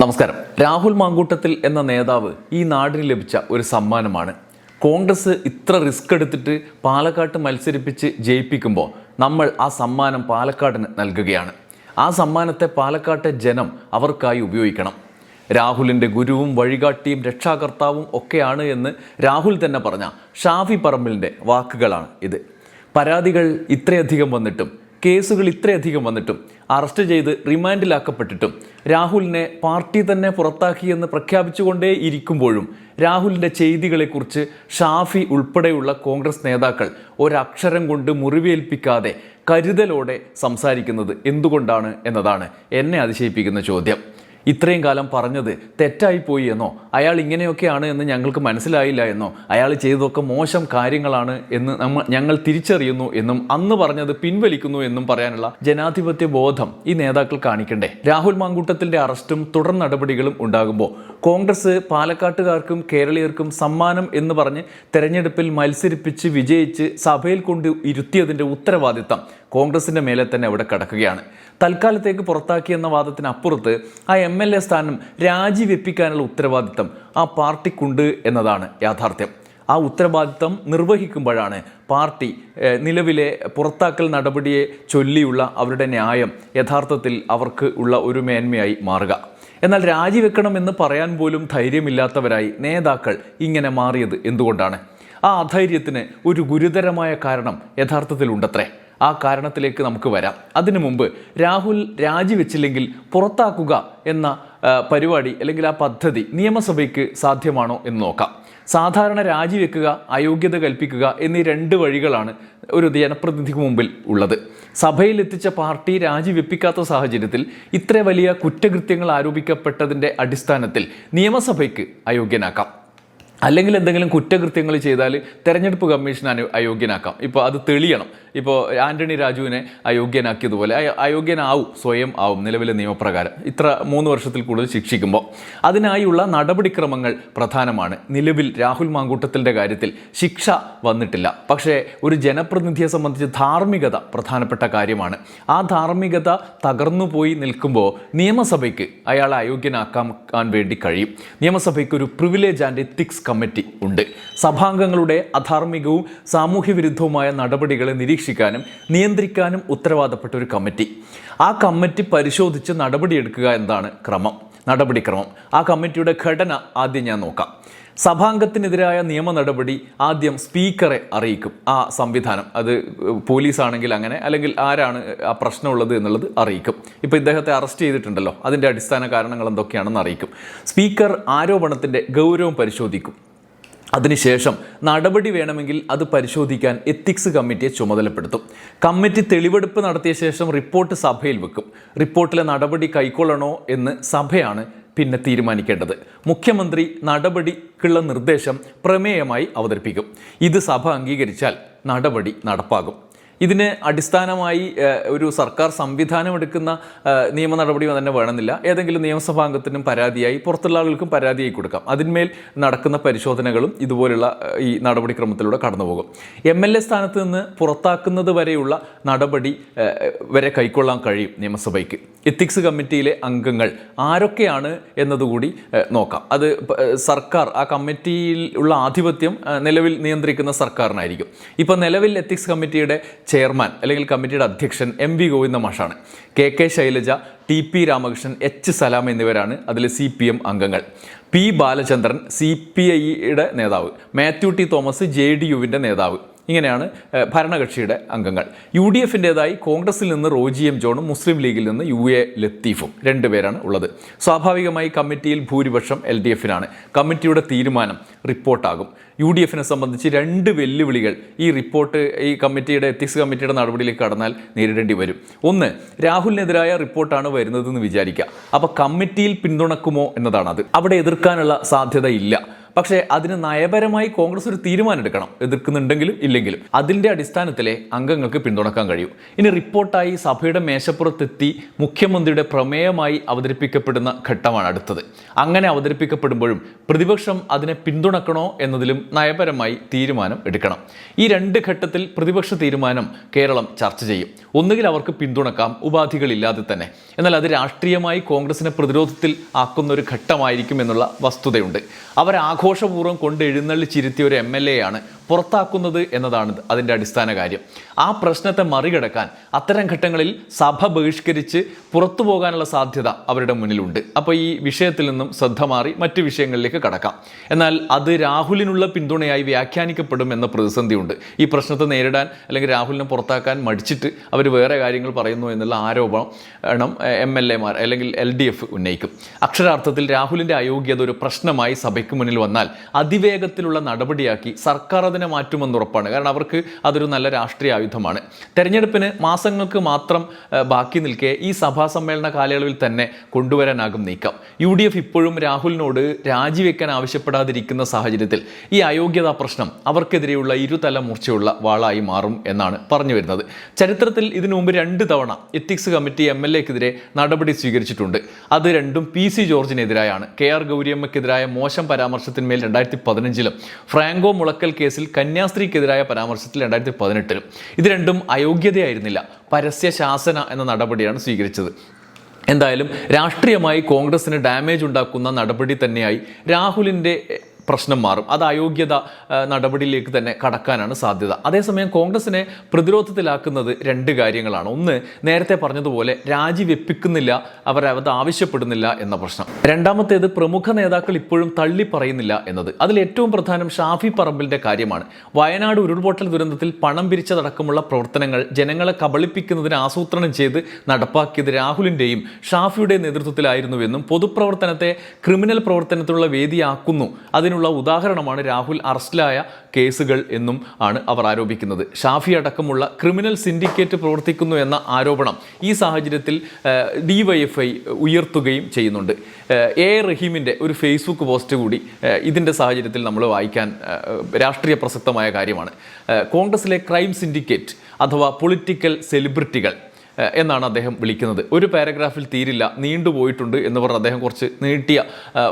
നമസ്കാരം. രാഹുൽ മാങ്കൂട്ടത്തിൽ എന്ന നേതാവ് ഈ നാടിന് ലഭിച്ച ഒരു സമ്മാനമാണ്. കോൺഗ്രസ് ഇത്ര റിസ്ക് എടുത്തിട്ട് പാലക്കാട്ട് മത്സരിപ്പിച്ച് ജയിപ്പിക്കുമ്പോൾ നമ്മൾ ആ സമ്മാനം പാലക്കാടിന് നൽകുകയാണ്. ആ സമ്മാനത്തെ പാലക്കാട്ടെ ജനം അവർക്കായി ഉപയോഗിക്കണം. രാഹുലിന്റെ ഗുരുവും വഴികാട്ടിയും രക്ഷാകർത്താവും ഒക്കെയാണ് എന്ന് രാഹുൽ തന്നെ പറഞ്ഞ ഷാഫി പറമ്പിലിന്റെ വാക്കുകളാണ് ഇത്. പരാതികൾ ഇത്രയധികം വന്നിട്ടും കേസുകൾ ഇത്രയധികം വന്നിട്ടും അറസ്റ്റ് ചെയ്ത് റിമാൻഡിലാക്കപ്പെട്ടിട്ടും രാഹുലിനെ പാർട്ടി തന്നെ പുറത്താക്കിയെന്ന് പ്രഖ്യാപിച്ചുകൊണ്ടേ ഇരിക്കുമ്പോഴും രാഹുലിന്റെ ചെയ്തികളെക്കുറിച്ച് ഷാഫി ഉൾപ്പെടെയുള്ള കോൺഗ്രസ് നേതാക്കൾ ഒരക്ഷരം കൊണ്ട് മുറിവേൽപ്പിക്കാതെ കരുതലോടെ സംസാരിക്കുന്നത് എന്തുകൊണ്ടാണ് എന്നതാണ് എന്നെ അതിശയിപ്പിക്കുന്ന ചോദ്യം. ഇത്രയും കാലം പറഞ്ഞത് തെറ്റായിപ്പോയി എന്നോ അയാൾ ഇങ്ങനെയൊക്കെയാണ് എന്ന് ഞങ്ങൾക്ക് മനസ്സിലായില്ല എന്നോ അയാൾ ചെയ്തതൊക്കെ മോശം കാര്യങ്ങളാണ് എന്ന് നമ്മൾ ഞങ്ങൾ തിരിച്ചറിയുന്നു എന്നും അന്ന് പറഞ്ഞത് പിൻവലിക്കുന്നു എന്നും പറയാനുള്ള ജനാധിപത്യ ബോധം ഈ നേതാക്കൾ കാണിക്കണ്ടേ? രാഹുൽ മാങ്കൂട്ടത്തിന്റെ അറസ്റ്റും തുടർ നടപടികളും ഉണ്ടാകുമ്പോൾ കോൺഗ്രസ് പാലക്കാട്ടുകാർക്കും കേരളീയർക്കും സമ്മാനം എന്ന് പറഞ്ഞ് തെരഞ്ഞെടുപ്പിൽ മത്സരിപ്പിച്ച് വിജയിച്ച് സഭയിൽ കൊണ്ട് ഇരുത്തിയതിന്റെ ഉത്തരവാദിത്തം കോൺഗ്രസിന്റെ മേലെ തന്നെ അവിടെ കിടക്കുകയാണ്. തൽക്കാലത്തേക്ക് പുറത്താക്കിയെന്ന വാദത്തിനപ്പുറത്ത് ആ എം എൽ എ സ്ഥാനം രാജിവെപ്പിക്കാനുള്ള ഉത്തരവാദിത്തം ആ പാർട്ടിക്കുണ്ട് എന്നതാണ് യാഥാർത്ഥ്യം. ആ ഉത്തരവാദിത്തം നിർവഹിക്കുമ്പോഴാണ് പാർട്ടി നിലവിലെ പുറത്താക്കൽ നടപടിയെ ചൊല്ലിയുള്ള അവരുടെ ന്യായം യഥാർത്ഥത്തിൽ അവർക്ക് ഉള്ള ഒരു മേന്മയായി മാറുക. എന്നാൽ രാജിവെക്കണമെന്ന് പറയാൻ പോലും ധൈര്യമില്ലാത്തവരായി നേതാക്കൾ ഇങ്ങനെ മാറിയത് എന്തുകൊണ്ടാണ്? ആ അധൈര്യത്തിന് ഒരു ഗുരുതരമായ കാരണം യഥാർത്ഥത്തിൽ ഉണ്ടത്രേ ആ കാരണത്തിലേക്ക് നമുക്ക് വരാം. അതിനു മുമ്പ് രാഹുൽ രാജിവെച്ചില്ലെങ്കിൽ പുറത്താക്കുക എന്ന പരിപാടി അല്ലെങ്കിൽ ആ പദ്ധതി നിയമസഭയ്ക്ക് സാധ്യമാണോ എന്ന് നോക്കാം. സാധാരണ രാജിവെക്കുക അയോഗ്യത കൽപ്പിക്കുക എന്നീ രണ്ട് വഴികളാണ് ഒരു ജനപ്രതിനിധിക്ക് മുമ്പിൽ ഉള്ളത്. സഭയിൽ എത്തിച്ച പാർട്ടി രാജിവെപ്പിക്കാത്ത സാഹചര്യത്തിൽ ഇത്ര വലിയ കുറ്റകൃത്യങ്ങൾ ആരോപിക്കപ്പെട്ടതിന്റെ അടിസ്ഥാനത്തിൽ നിയമസഭയ്ക്ക് അയോഗ്യനാക്കാം. അല്ലെങ്കിൽ എന്തെങ്കിലും കുറ്റകൃത്യങ്ങൾ ചെയ്താൽ തെരഞ്ഞെടുപ്പ് കമ്മീഷൻ അനു അയോഗ്യനാക്കാം. ഇപ്പോൾ അത് തെളിയണം. ഇപ്പോൾ ആന്റണി രാജുവിനെ അയോഗ്യനാക്കിയതുപോലെ അയ- അയോഗ്യനാവും സ്വയം ആവും നിലവിലെ നിയമപ്രകാരം. ഇത്ര മൂന്ന് വർഷത്തിൽ കൂടുതൽ ശിക്ഷിക്കുമ്പോൾ. അതിനായുള്ള നടപടിക്രമങ്ങൾ പ്രധാനമാണ്. നിലവിൽ രാഹുൽ മാങ്കൂട്ടത്തിന്റെ കാര്യത്തിൽ ശിക്ഷ വന്നിട്ടില്ല. പക്ഷേ ഒരു ജനപ്രതിനിധിയെ സംബന്ധിച്ച് ധാർമ്മികത പ്രധാനപ്പെട്ട കാര്യമാണ്. ആ ധാർമ്മികത തകർന്നു പോയി നിൽക്കുമ്പോൾ നിയമസഭയ്ക്ക് അയാളെ അയോഗ്യനാക്കാൻ വേണ്ടി കഴിയും. നിയമസഭയ്ക്ക് ഒരു പ്രിവിലേജ് ആൻഡ് എത്തിക്സ് കമ്മിറ്റി ഉണ്ട്. സഭാംഗങ്ങളുടെ അധാർമികവും സാമൂഹ്യ വിരുദ്ധവുമായ നടപടികളെ നിരീക്ഷിക്കാനും നിയന്ത്രിക്കാനും ഉത്തരവാദപ്പെട്ട ഒരു കമ്മിറ്റി. ആ കമ്മിറ്റി പരിശോധിച്ച് നടപടിയെടുക്കുക എന്നതാണ് ക്രമം. നടപടിക്രമം. ആ കമ്മിറ്റിയുടെ ഘടന ആദ്യം ഞാൻ നോക്കാം. സഭാംഗത്തിനെതിരായ നിയമ നടപടി ആദ്യം സ്പീക്കറെ അറിയിക്കും. ആ സംവിധാനം അത് പോലീസാണെങ്കിൽ അങ്ങനെ അല്ലെങ്കിൽ ആരാണ് ആ പ്രശ്നമുള്ളത് എന്നുള്ളത് അറിയിക്കും. ഇപ്പോൾ ഇദ്ദേഹത്തെ അറസ്റ്റ് ചെയ്തിട്ടുണ്ടല്ലോ അതിന്റെ അടിസ്ഥാന കാരണങ്ങൾ എന്തൊക്കെയാണെന്ന് അറിയിക്കും. സ്പീക്കർ ആരോപണത്തിന്റെ ഗൗരവം പരിശോധിക്കും. അതിനുശേഷം നടപടി വേണമെങ്കിൽ അത് പരിശോധിക്കാൻ എത്തിക്സ് കമ്മിറ്റിയെ ചുമതലപ്പെടുത്തും. കമ്മിറ്റി തെളിവെടുപ്പ് നടത്തിയ ശേഷം റിപ്പോർട്ട് സഭയിൽ വെക്കും. റിപ്പോർട്ടിലെ നടപടി കൈക്കൊള്ളണോ എന്ന് സഭയാണ് പിന്നെ തീരുമാനിക്കേണ്ടത്. മുഖ്യമന്ത്രി നടപടിക്കുള്ള നിർദ്ദേശം പ്രമേയമായി അവതരിപ്പിക്കും. ഇത് സഭ അംഗീകരിച്ചാൽ നടപടി നടപ്പാകും. ഇതിന് അടിസ്ഥാനമായി ഒരു സർക്കാർ സംവിധാനം എടുക്കുന്ന നിയമ നടപടി തന്നെ വേണമെന്നില്ല. ഏതെങ്കിലും നിയമസഭാംഗത്തിനും പരാതിയായി പുറത്തുള്ള ആളുകൾക്കും പരാതിയായി കൊടുക്കാം. അതിന്മേൽ നടക്കുന്ന പരിശോധനകളും ഇതുപോലുള്ള ഈ നടപടിക്രമത്തിലൂടെ കടന്നുപോകും. എം എൽ എ സ്ഥാനത്ത് നിന്ന് പുറത്താക്കുന്നത് വരെയുള്ള നടപടി വരെ കൈക്കൊള്ളാൻ കഴിയും നിയമസഭയ്ക്ക്. എത്തിക്സ് കമ്മിറ്റിയിലെ അംഗങ്ങൾ ആരൊക്കെയാണ് എന്നതുകൂടി നോക്കാം. അത് സർക്കാർ ആ കമ്മിറ്റിയിൽ ഉള്ള ആധിപത്യം നിലവിൽ നിയന്ത്രിക്കുന്ന സർക്കാരിനായിരിക്കും. ഇപ്പം നിലവിൽ എത്തിക്സ് കമ്മിറ്റിയുടെ ചെയർമാൻ അല്ലെങ്കിൽ കമ്മിറ്റിയുടെ അധ്യക്ഷൻ എം വി ഗോവിന്ദ മാഷാണ് K K Shailaja T P Ramakrishnan H Salam എന്നിവരാണ് അതിൽ സി പി എം അംഗങ്ങൾ. പി ബാലചന്ദ്രൻ സി പി ഐയുടെ നേതാവ്. Mathew T Thomas J D യുവിന്റെ നേതാവ്. ഇങ്ങനെയാണ് ഭരണകക്ഷിയുടെ അംഗങ്ങൾ. യു ഡി എഫിന്റെതായി കോൺഗ്രസിൽ നിന്ന് റോജി എം ജോണും മുസ്ലിം ലീഗിൽ നിന്ന് യു എ ലത്തീഫും രണ്ടുപേരാണ് ഉള്ളത്. സ്വാഭാവികമായി കമ്മിറ്റിയിൽ ഭൂരിപക്ഷം എൽ ഡി എഫിനാണ്. കമ്മിറ്റിയുടെ തീരുമാനം റിപ്പോർട്ടാകും. യു ഡി എഫിനെ സംബന്ധിച്ച് രണ്ട് വെല്ലുവിളികൾ ഈ റിപ്പോർട്ട് ഈ കമ്മിറ്റിയുടെ എത്തിക്സ് കമ്മിറ്റിയുടെ നടപടിയിലേക്ക് കടന്നാൽ നേരിടേണ്ടി വരും. ഒന്ന് രാഹുലിനെതിരായ റിപ്പോർട്ടാണ് വരുന്നതെന്ന് വിചാരിക്കുക. അപ്പോൾ കമ്മിറ്റിയിൽ പിന്തുണക്കുമോ എന്നതാണ് അത്. അവിടെ എതിർക്കാനുള്ള സാധ്യത ഇല്ല പക്ഷേ അതിന് നയപരമായി കോൺഗ്രസ് ഒരു തീരുമാനം എടുക്കണം. എതിർക്കുന്നുണ്ടെങ്കിലും ഇല്ലെങ്കിലും. അതിന്റെ അടിസ്ഥാനത്തിലെ അംഗങ്ങൾക്ക് പിന്തുണക്കാൻ കഴിയും. ഇനി റിപ്പോർട്ടായി സഭയുടെ മേശപ്പുറത്തെത്തി മുഖ്യമന്ത്രിയുടെ പ്രമേയമായി അവതരിപ്പിക്കപ്പെടുന്ന ഘട്ടമാണ് അടുത്തത്. അങ്ങനെ അവതരിപ്പിക്കപ്പെടുമ്പോഴും പ്രതിപക്ഷം അതിനെ പിന്തുണക്കണോ എന്നതിലും നയപരമായി തീരുമാനം എടുക്കണം. ഈ രണ്ട് ഘട്ടത്തിൽ പ്രതിപക്ഷ തീരുമാനം കേരളം ചർച്ച ചെയ്യും. ഒന്നുകിൽ അവർക്ക് പിന്തുണക്കാം ഉപാധികളില്ലാതെ തന്നെ. എന്നാൽ അത് രാഷ്ട്രീയമായി കോൺഗ്രസിനെ പ്രതിരോധത്തിൽ ആക്കുന്ന ഒരു ഘട്ടമായിരിക്കും എന്നുള്ള വസ്തുതയുണ്ട്. അവർ ആഘോഷപൂർവം കൊണ്ട് എഴുന്നള്ളിച്ചിരുത്തിയ ഒരു എം എൽ എ ആണ്. പുറത്താക്കുന്നത് എന്നതാണ് അതിന്റെ അടിസ്ഥാന കാര്യം. ആ പ്രശ്നത്തെ മറികടക്കാൻ അത്തരം ഘട്ടങ്ങളിൽ സഭ ബഹിഷ്കരിച്ച് പുറത്തു പോകാനുള്ള സാധ്യത അവരുടെ മുന്നിലുണ്ട്. അപ്പോൾ ഈ വിഷയത്തിൽ നിന്നും ശ്രദ്ധ മാറി മറ്റ് വിഷയങ്ങളിലേക്ക് കടക്കാം. എന്നാൽ അത് രാഹുലിനുള്ള പിന്തുണയായി വ്യാഖ്യാനിക്കപ്പെടും എന്ന പ്രതിസന്ധിയുണ്ട്. ഈ പ്രശ്നത്തെ നേരിടാൻ അല്ലെങ്കിൽ രാഹുലിനെ പുറത്താക്കാൻ മടിച്ചിട്ട് അവർ വേറെ കാര്യങ്ങൾ പറയുന്നു എന്നുള്ള ആരോപണം എം എൽ എമാർ അല്ലെങ്കിൽ എൽ ഡി എഫ് ഉന്നയിക്കും. അക്ഷരാർത്ഥത്തിൽ രാഹുലിന്റെ അയോഗ്യത ഒരു പ്രശ്നമായി സഭയ്ക്ക് മുന്നിൽ വന്നാൽ അതിവേഗത്തിലുള്ള നടപടിയാക്കി സർക്കാർ അതിനെ മാറ്റുമെന്ന് ഉറപ്പാണ്. കാരണം അവർക്ക് അതൊരു നല്ല രാഷ്ട്രീയ ആയുധമാണ്. തെരഞ്ഞെടുപ്പിന് മാസങ്ങൾക്ക് മാത്രം ബാക്കി നിൽക്കെ ഈ സഭാ സമ്മേളന കാലയളവിൽ തന്നെ കൊണ്ടുവരാനാകും നീക്കം. യു ഡി എഫ് ഇപ്പോഴും രാഹുലിനോട് രാജിവെക്കാൻ ആവശ്യപ്പെടാതിരിക്കുന്ന സാഹചര്യത്തിൽ ഈ അയോഗ്യതാ പ്രശ്നം അവർക്കെതിരെയുള്ള ഇരുതല മൂർച്ചയുള്ള വാളായി മാറും എന്നാണ് പറഞ്ഞു വരുന്നത്. ചരിത്രത്തിൽ ഇതിനു മുമ്പ് രണ്ട് തവണ എത്തിക്സ് കമ്മിറ്റി എം എൽ എക്കെതിരെ നടപടി സ്വീകരിച്ചിട്ടുണ്ട്. അത് രണ്ടും പി സി ജോർജിനെതിരായാണ്. കെ ആർ ഗൗരിയമ്മക്കെതിരായ മോശം പരാമർശത്തിന്മേൽ രണ്ടായിരത്തി പതിനഞ്ചിലും ഫ്രാങ്കോ മുളക്കൽ കേസിൽ കന്യാസ്ത്രീക്കെതിരായ പരാമർശത്തിൽ രണ്ടായിരത്തി പതിനെട്ടിലും ഇത് രണ്ടും അയോഗ്യതയായിരുന്നില്ല. പരസ്യ ശാസന എന്ന നടപടിയാണ് സ്വീകരിച്ചത്. എന്തായാലും രാഷ്ട്രീയമായി കോൺഗ്രസിന് ഡാമേജ് ഉണ്ടാക്കുന്ന നടപടി തന്നെയായി രാഹുലിന്റെ പ്രശ്നം മാറും. അത് അയോഗ്യത നടപടിയിലേക്ക് തന്നെ കടക്കാനാണ് സാധ്യത. അതേസമയം കോൺഗ്രസിനെ പ്രതിരോധത്തിലാക്കുന്നത് രണ്ട് കാര്യങ്ങളാണ്. ഒന്ന് നേരത്തെ പറഞ്ഞതുപോലെ രാജിവെപ്പിക്കുന്നില്ല അവർ അത് ആവശ്യപ്പെടുന്നില്ല എന്ന പ്രശ്നം. രണ്ടാമത്തേത് പ്രമുഖ നേതാക്കൾ ഇപ്പോഴും തള്ളി പറയുന്നില്ല എന്നത്. അതിൽ ഏറ്റവും പ്രധാനം ഷാഫി പറമ്പിലിന്റെ കാര്യമാണ്. വയനാട് ഉരുൾപൊട്ടൽ ദുരന്തത്തിൽ പണം പിരിച്ചതടക്കമുള്ള പ്രവർത്തനങ്ങൾ ജനങ്ങളെ കബളിപ്പിക്കുന്നതിന് ആസൂത്രണം ചെയ്ത് നടപ്പാക്കിയത് രാഹുലിന്റെയും ഷാഫിയുടെ നേതൃത്വത്തിലായിരുന്നുവെന്നും പൊതുപ്രവർത്തനത്തെ ക്രിമിനൽ പ്രവർത്തനത്തിലുള്ള വേദിയാക്കുന്നു. അതിനുള്ള ഉദാഹരണമാണ് രാഹുൽ അറസ്റ്റിലായ കേസുകൾ എന്നും ആണ് അവർ ആരോപിക്കുന്നത്. ഷാഫി അടക്കമുള്ള ക്രിമിനൽ സിൻഡിക്കേറ്റ് പ്രവർത്തിക്കുന്നു എന്ന ആരോപണം ഈ സാഹചര്യത്തിൽ ഡിവൈഎഫ്ഐ ഉയർത്തുകയും ചെയ്യുന്നുണ്ട്. എ റഹീമിന്റെ ഒരു ഫേസ്ബുക്ക് പോസ്റ്റ് കൂടി ഇതിന്റെ സാഹചര്യത്തിൽ നമ്മൾ വായിക്കാൻ രാഷ്ട്രീയ പ്രസക്തമായ കാര്യമാണ്. കോൺഗ്രസിലെ ക്രൈം സിൻഡിക്കേറ്റ് അഥവാ പൊളിറ്റിക്കൽ സെലിബ്രിറ്റികൾ എന്നാണ് അദ്ദേഹം വിളിക്കുന്നത്. ഒരു പാരഗ്രാഫിൽ തീരില്ല നീണ്ടുപോയിട്ടുണ്ട് എന്ന് പറഞ്ഞ് അദ്ദേഹം കുറച്ച് നീട്ടിയ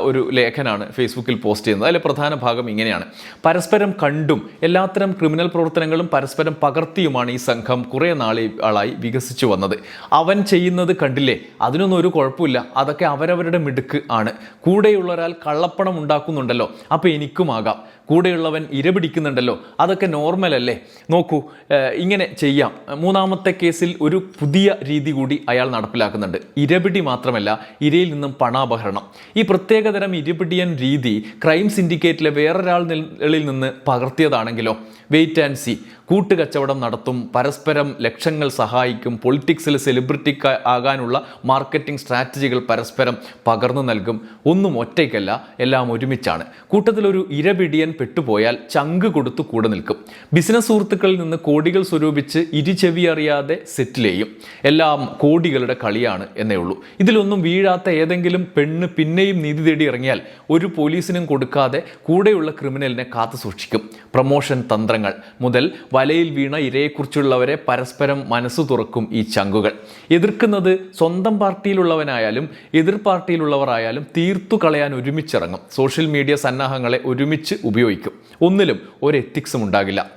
ഒരു ലേഖനാണ് ഫേസ്ബുക്കിൽ പോസ്റ്റ് ചെയ്യുന്നത്. അതിലെ പ്രധാന ഭാഗം ഇങ്ങനെയാണ്. പരസ്പരം കണ്ടും എല്ലാത്തരം ക്രിമിനൽ പ്രവർത്തനങ്ങളും പരസ്പരം പകർത്തിയുമാണ് ഈ സംഘം കുറേ നാളെ ആളായി വികസിച്ചു വന്നത്. അവൻ ചെയ്യുന്നത് കണ്ടില്ലേ? അതിനൊന്നും ഒരു കുഴപ്പമില്ല. അതൊക്കെ അവരവരുടെ മിടുക്ക് ആണ്. കൂടെയുള്ള ഒരാൾ കള്ളപ്പണം ഉണ്ടാക്കുന്നുണ്ടല്ലോ അപ്പോൾ എനിക്കുമാകാം കൂടെയുള്ളവൻ ഇരപിടിക്കുന്നുണ്ടല്ലോ അതൊക്കെ നോർമൽ അല്ലേ? നോക്കൂ ഇങ്ങനെ ചെയ്യാം. മൂന്നാമത്തെ കേസിൽ ഒരു പുതിയ രീതി കൂടി അയാൾ നടപ്പിലാക്കുന്നുണ്ട്. ഇരപിടി മാത്രമല്ല ഇരയിൽ നിന്നും പണാപഹരണം. ഈ പ്രത്യേകതരം ഇരപിടിയൻ രീതി ക്രൈം സിൻഡിക്കേറ്റിലെ വേറൊരാളിൽ നിന്ന് പകർത്തിയതാണെങ്കിലോ? Wait and see. കൂട്ടുകച്ചവടം നടത്തും പരസ്പരം ലക്ഷ്യങ്ങൾ സഹായിക്കും പൊളിറ്റിക്സിൽ സെലിബ്രിറ്റി ആകാനുള്ള മാർക്കറ്റിംഗ് സ്ട്രാറ്റജികൾ പരസ്പരം പകർന്നു നൽകും. ഒന്നും ഒറ്റയ്ക്കല്ല എല്ലാം ഒരുമിച്ചാണ്. കൂട്ടത്തിലൊരു ഇരപിടിയൻ പെട്ടുപോയാൽ ചങ്ക് കൊടുത്തു കൂടെ നിൽക്കും. ബിസിനസ് സുഹൃത്തുക്കളിൽ നിന്ന് കോടികൾ സ്വരൂപിച്ച് ഇരുചെവി അറിയാതെ സെറ്റിൽ ചെയ്യും. എല്ലാം കോടികളുടെ കളിയാണ് എന്നേ ഉള്ളൂ. ഇതിലൊന്നും വീഴാത്ത ഏതെങ്കിലും പെണ്ണ് പിന്നെയും നീതി തേടി ഇറങ്ങിയാൽ ഒരു പോലീസിനും കൊടുക്കാതെ കൂടെയുള്ള ക്രിമിനലിനെ കാത്തു സൂക്ഷിക്കും. പ്രൊമോഷൻ തന്ത്രങ്ങൾ. മുതൽ വലയിൽ വീണ ഇരയെക്കുറിച്ചുള്ളവരെ പരസ്പരം മനസ്സു തുറക്കും ഈ ചങ്കുകൾ. എതിർക്കുന്നത് സ്വന്തം പാർട്ടിയിലുള്ളവനായാലും എതിർ പാർട്ടിയിലുള്ളവരായാലും തീർത്തു കളയാൻ ഒരുമിച്ചിറങ്ങും. സോഷ്യൽ മീഡിയ സന്നാഹങ്ങളെ ഒരുമിച്ച് ഉപയോഗിക്കും. ഒന്നിലും ഒരു എത്തിക്സും ഉണ്ടാകില്ല.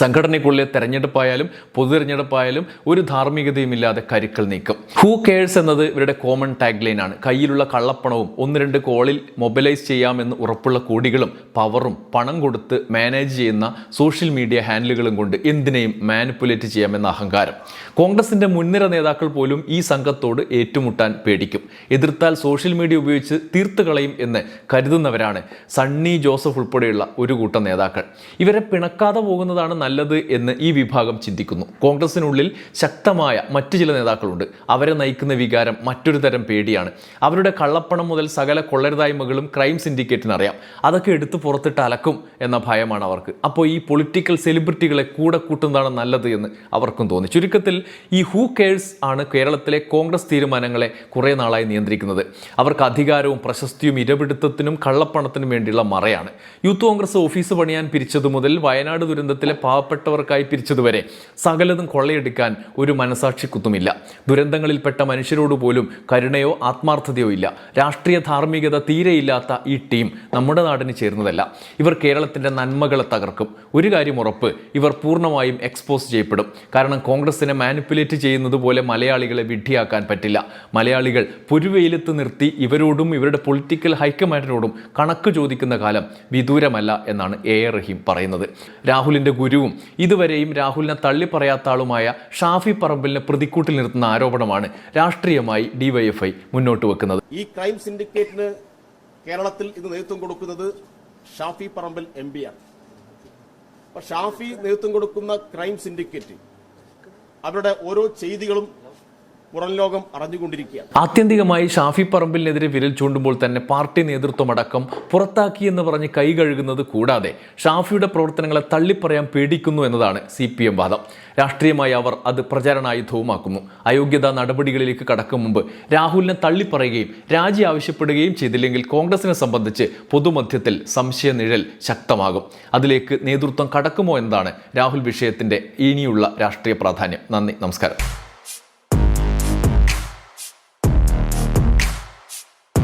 സംഘടനയ്ക്കുള്ളിലെ തെരഞ്ഞെടുപ്പായാലും പൊതു തെരഞ്ഞെടുപ്പായാലും ഒരു ധാർമ്മികതയും ഇല്ലാതെ കരുക്കൾ നീക്കും. ഹൂ കെയേഴ്സ് എന്നത് ഇവരുടെ കോമൺ ടാഗ് ലൈനാണ് കയ്യിലുള്ള കള്ളപ്പണവും ഒന്ന് രണ്ട് കോളിൽ മൊബിലൈസ് ചെയ്യാമെന്ന് ഉറപ്പുള്ള കോടികളും പവറും പണം കൊടുത്ത് മാനേജ് ചെയ്യുന്ന സോഷ്യൽ മീഡിയ ഹാൻഡിലുകളും കൊണ്ട് എന്തിനേയും മാനിപ്പുലേറ്റ് ചെയ്യാമെന്ന അഹങ്കാരം. കോൺഗ്രസിന്റെ മുൻനിര നേതാക്കൾ പോലും ഈ സംഘത്തോട് ഏറ്റുമുട്ടാൻ പേടിക്കും. എതിർത്താൽ സോഷ്യൽ മീഡിയ ഉപയോഗിച്ച് തീർത്തു കളയും എന്ന് കരുതുന്നവരാണ് സണ്ണി ജോസഫ് ഉൾപ്പെടെയുള്ള ഒരു കൂട്ടം നേതാക്കൾ. ഇവരെ പിണക്കാതെ പോകുന്നതാണ് നല്ലത് എന്ന് ഈ വിഭാഗം ചിന്തിക്കുന്നു. കോൺഗ്രസിനുള്ളിൽ ശക്തമായ മറ്റു ചില നേതാക്കളുണ്ട്. അവരെ നയിക്കുന്ന വികാരം മറ്റൊരു തരം പേടിയാണ്. അവരുടെ കള്ളപ്പണം മുതൽ സകല കൊള്ളരുതായ്മകളും ക്രൈം സിൻഡിക്കേറ്റിന് അറിയാം. അതൊക്കെ എടുത്ത് പുറത്തിട്ട് അലക്കും എന്ന ഭയമാണ് അവർക്ക്. അപ്പോൾ ഈ പൊളിറ്റിക്കൽ സെലിബ്രിറ്റികളെ കൂടെ കൂട്ടുന്നതാണ് നല്ലത് എന്ന് അവർക്കും തോന്നി. ചുരുക്കത്തിൽ ഈ ഹൂ കേഴ്സ് ആണ് കേരളത്തിലെ കോൺഗ്രസ് തീരുമാനങ്ങളെ കുറേ നാളായി നിയന്ത്രിക്കുന്നത്. അവർക്ക് അധികാരവും പ്രശസ്തിയും ഇരപിടുത്തത്തിനും കള്ളപ്പണത്തിനും വേണ്ടിയുള്ള മറയാണ്. യൂത്ത് കോൺഗ്രസ് ഓഫീസ് പണിയാൻ പിരിച്ചതു മുതൽ വയനാട് ദുരന്തത്തിലെ പാവപ്പെട്ടവർക്കായി പിരിച്ചതുവരെ സകലതും കൊള്ളയെടുക്കാൻ ഒരു മനസാക്ഷിക്കുത്തുമില്ല. ദുരന്തങ്ങളിൽപ്പെട്ട മനുഷ്യരോട് പോലും കരുണയോ ആത്മാർത്ഥതയോ ഇല്ല. രാഷ്ട്രീയ ധാർമ്മികത തീരെയില്ലാത്ത ഈ ടീം നമ്മുടെ നാടിന് ചേരുന്നതല്ല. ഇവർ കേരളത്തിന്റെ നന്മകളെ തകർക്കും. ഒരു കാര്യം ഉറപ്പ് ഇവർ പൂർണമായും എക്സ്പോസ് ചെയ്യപ്പെടും. കാരണം കോൺഗ്രസിനെ മാനിപ്പുലേറ്റ് ചെയ്യുന്നത് പോലെ മലയാളികളെ വിഡ്ഢിയാക്കാൻ പറ്റില്ല. മലയാളികൾ പുരുവെയിലത്ത് നിർത്തി ഇവരോടും ഇവരുടെ പൊളിറ്റിക്കൽ ഹൈക്കമാൻഡിനോടും കണക്ക് ചോദിക്കുന്ന കാലം വിദൂരമല്ല എന്നാണ് എ. ആർ റഹീം പറയുന്നത്. രാഹുലിന്റെ ഗുരുവും ഇതുവരെയും രാഹുലിനെ തള്ളിപ്പറയാത്ത ആളുമായ ഷാഫി പറമ്പിലിനെ പ്രതിക്കൂട്ടിൽ നിർത്തുന്ന ആരോപണമാണ് രാഷ്ട്രീയമായി ഡിവൈഎഫ്ഐ മുന്നോട്ട് വെക്കുന്നത്. ഈ ക്രൈം സിൻഡിക്കേറ്റിന് കേരളത്തിൽ ഇന്ന് നേതൃത്വം കൊടുക്കുന്നത് ഷാഫി പറമ്പൽ എം ആണ്. ഷാഫി നേതൃത്വം കൊടുക്കുന്ന ക്രൈം സിൻഡിക്കേറ്റ് അവരുടെ ഓരോ ചെയ്തികളും പുറം ലോകം അറിഞ്ഞുകൊണ്ടിരിക്കുകയാണ്. ആത്യന്തികമായി ഷാഫി പറമ്പിലിനെതിരെ വിരൽ ചൂണ്ടുമ്പോൾ തന്നെ പാർട്ടി നേതൃത്വമടക്കം പുറത്താക്കി എന്ന് പറഞ്ഞ് കൈ കഴുകുന്നത് കൂടാതെ ഷാഫിയുടെ പ്രവർത്തനങ്ങളെ തള്ളിപ്പറയാൻ പേടിക്കുന്നു എന്നതാണ് സി പി എം വാദം. രാഷ്ട്രീയമായി അവർ അത് പ്രചരണായുധവുമാക്കുന്നു. അയോഗ്യതാ നടപടികളിലേക്ക് കടക്കും മുമ്പ് രാഹുലിനെ തള്ളിപ്പറയുകയും രാജി ആവശ്യപ്പെടുകയും ചെയ്തില്ലെങ്കിൽ കോൺഗ്രസിനെ സംബന്ധിച്ച് പൊതുമധ്യത്തിൽ സംശയ നിഴൽ ശക്തമാകും. അതിലേക്ക് നേതൃത്വം കടക്കുമോ എന്നതാണ് രാഹുൽ വിഷയത്തിന്റെ ഇനിയുള്ള രാഷ്ട്രീയ പ്രാധാന്യം. നന്ദി നമസ്കാരം.